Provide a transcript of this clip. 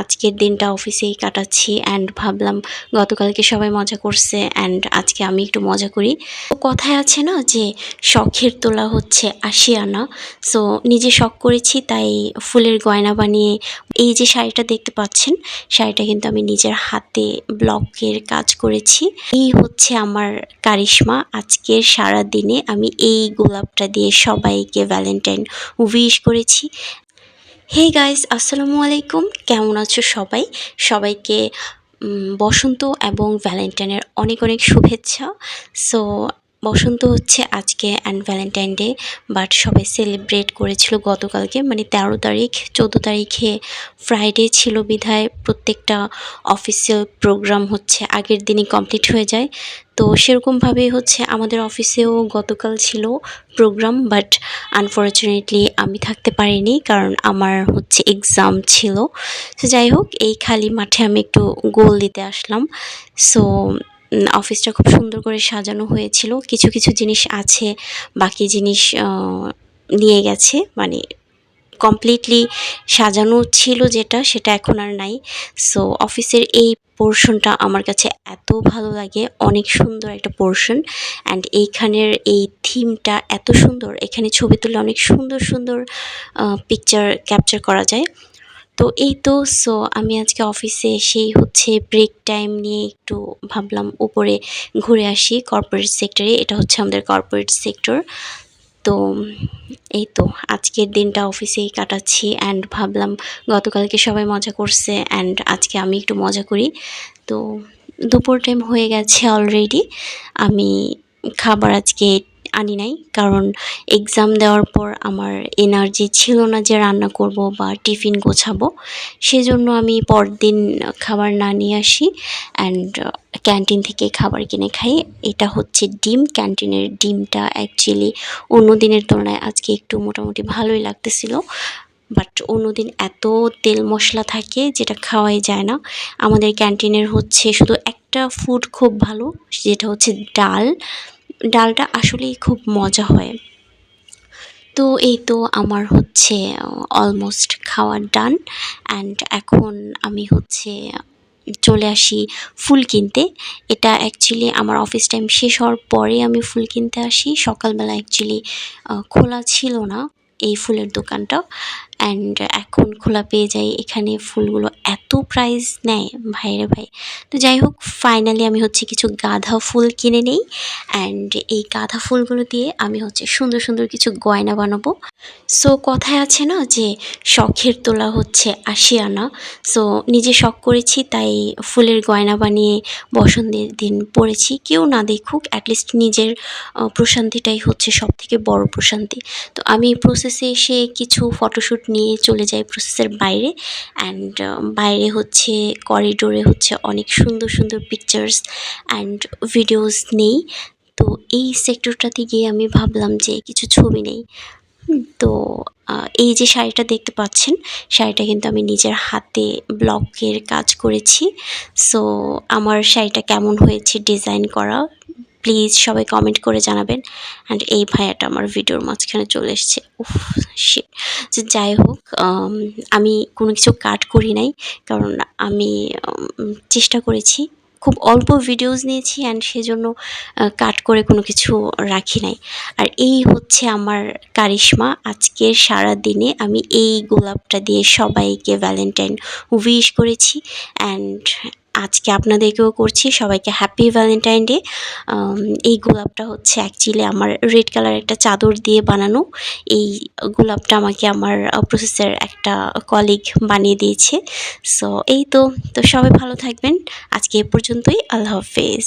আজকের দিনটা অফিসেই কাটাচ্ছি অ্যান্ড ভাবলাম গতকালকে সবাই মজা করছে অ্যান্ড আজকে আমি একটু মজা করি। তো কথায় আছে না যে শখের তোলা হচ্ছে আশিয়ানা। সো নিজে শখ করেছি, তাই ফুলের গয়না বানিয়ে এই যে শাড়িটা দেখতে পাচ্ছেন, শাড়িটা কিন্তু আমি নিজের হাতে ব্লকের কাজ করেছি। এই হচ্ছে আমার কারিশমা। আজকের সারা দিনে আমি এই গোলাপটা দিয়ে সবাইকে ভ্যালেন্টাইন উইশ করেছি। হে গাইস আসসালামু আলাইকুম। কেমন আছো সবাই? সবাইকে বসন্ত এবং ভ্যালেন্টাইনের অনেক অনেক শুভেচ্ছা। সো বসন্ত হচ্ছে আজকে অ্যান্ড ভ্যালেন্টাইন ডে বাট সবাই সেলিব্রেট করেছিল গতকালকে। মানে তেরো তারিখ, চোদ্দ তারিখে ফ্রাইডে ছিল বিধায় প্রত্যেকটা অফিসিয়াল প্রোগ্রাম হচ্ছে আগের দিনই কমপ্লিট হয়ে যায়। তো সেরকমভাবেই হচ্ছে আমাদের অফিসেও গতকাল ছিল প্রোগ্রাম বাট আনফর্চুনেটলি আমি থাকতে পারিনি কারণ আমার হচ্ছে এক্সাম ছিল। তো যাই হোক, এই খালি মাঠে আমি একটু গোল দিতে আসলাম। সো অফিসটা খুব সুন্দর করে সাজানো হয়েছিল। কিছু কিছু জিনিস আছে, বাকি জিনিস নিয়ে গেছে। মানে কমপ্লিটলি সাজানো ছিল যেটা, সেটা এখন আর নাই। সো অফিসের এই পোর্শনটা আমার কাছে এত ভালো লাগে। অনেক সুন্দর একটা পোর্শন অ্যান্ড এইখানের এই থিমটা এত সুন্দর। এখানে ছবি তুলে অনেক সুন্দর সুন্দর পিকচার ক্যাপচার করা যায়। তো এই তো সো আমি আজকে অফিসে এসেই হচ্ছে ব্রেক টাইম নিয়ে একটু ভাবলাম উপরে ঘুরে আসি কর্পোরেট সেক্টরে এটা হচ্ছে আমাদের কর্পোরেট সেক্টর তো এই তো, আজকের দিনটা অফিসেই কাটাচ্ছি অ্যান্ড ভাবলাম গতকালকে সবাই মজা করছে অ্যান্ড আজকে আমি একটু মজা করি। তো দুপুর টাইম হয়ে গেছে অলরেডি আমি খাবার আজকে আনি নাই। কারণ এক্সাম দেওয়ার পর আমার এনার্জি ছিল না যে রান্না করব বা টিফিন গোছাবো। সেজন্য আমি পরদিন খাবার না নিয়ে আসি অ্যান্ড ক্যান্টিন থেকে খাবার কিনে খাই। এটা হচ্ছে ডিম। ক্যান্টিনের ডিমটা অ্যাকচুয়ালি অন্য দিনের তুলনায় আজকে একটু মোটামুটি ভালোই লাগতেছিল। বাট অন্যদিন এত তেল মশলা থাকে যেটা খাওয়াই যায় না। আমাদের ক্যান্টিনের হচ্ছে শুধু একটা ফুড খুব ভালো যেটা হচ্ছে ডাল। ডালটা আসলেই খুব মজা হয়। তো এই তো আমার হচ্ছে অলমোস্ট খাওয়া ডান অ্যান্ড এখন আমি হচ্ছে চলে আসি ফুল কিনতে। এটা অ্যাকচুয়ালি আমার অফিস টাইম শেষ হওয়ার পরে আমি ফুল কিনতে আসি। সকালবেলা অ্যাকচুয়ালি খোলা ছিল না এই ফুলের দোকানটা। অ্যান্ড এখন খোলা পেয়ে যাই, এখানে ফুলগুলো এত প্রাইস নেয় ভাইরে ভাই। তো যাই হোক ফাইনালি আমি হচ্ছে কিছু গাঁদা ফুল কিনে নেই। অ্যান্ড এই গাঁদা ফুলগুলো দিয়ে আমি হচ্ছে সুন্দর সুন্দর কিছু গয়না বানাবো। সো কথায় আছে না যে, শখের তোলা হচ্ছে আশিয়ানা। সো নিজে শখ করেছি, তাই ফুলের গয়না বানিয়ে বসন্তের দিন পরেছি কেউ না দেখুক অ্যাটলিস্ট নিজের প্রশান্তিটাই হচ্ছে সব থেকে বড় প্রশান্তি। তো আমি প্রসেসে এসে কিছু ফটোশ্যুট নিয়ে চলে যাই প্রসেসের বাইরে অ্যান্ড বাইরে হচ্ছে করিডোরে হচ্ছে অনেক সুন্দর সুন্দর পিকচার্স অ্যান্ড ভিডিওস নেই। তো এই সেক্টরটাতে গিয়ে আমি ভাবলাম যে কিছু ছবি নেই। তো এই যে শাড়িটা দেখতে পাচ্ছেন, শাড়িটা কিন্তু আমি নিজের হাতে ব্লকের কাজ করেছি। সো আমার শাড়িটা কেমন হয়েছে ডিজাইন করা প্লিজ সবাই কমেন্ট করে জানাবেন। অ্যান্ড এই ভাইয়াটা আমার ভিডিওর মাঝখানে চলে এসছে। উফ, shit. যে যাই হোক আমি কোনো কিছু কাট করি নাই। কারণ আমি চেষ্টা করেছি। খুব অল্প ভিডিওস নিয়েছি অ্যান্ড সেজন্য কাট করে কোনো কিছু রাখি নাই। আর এই হচ্ছে আমার কারিশমা। আজকের সারা দিনে আমি এই গোলাপটা দিয়ে সবাইকে ভ্যালেন্টাইন উইশ করেছি। অ্যান্ড আজকে আপনাদেরকেও করছি। সবাইকে হ্যাপি ভ্যালেন্টাইন ডে এই গোলাপটা হচ্ছে অ্যাকচুয়ালি আমার রেড কালার একটা চাদর দিয়ে বানানো। এই গোলাপটা আমাকে আমার প্রসেসের একটা কলিগ বানিয়ে দিয়েছে। সো এই তো। তো সবাই ভালো থাকবেন। আজকে এ পর্যন্তই। আল্লাহ হাফেজ।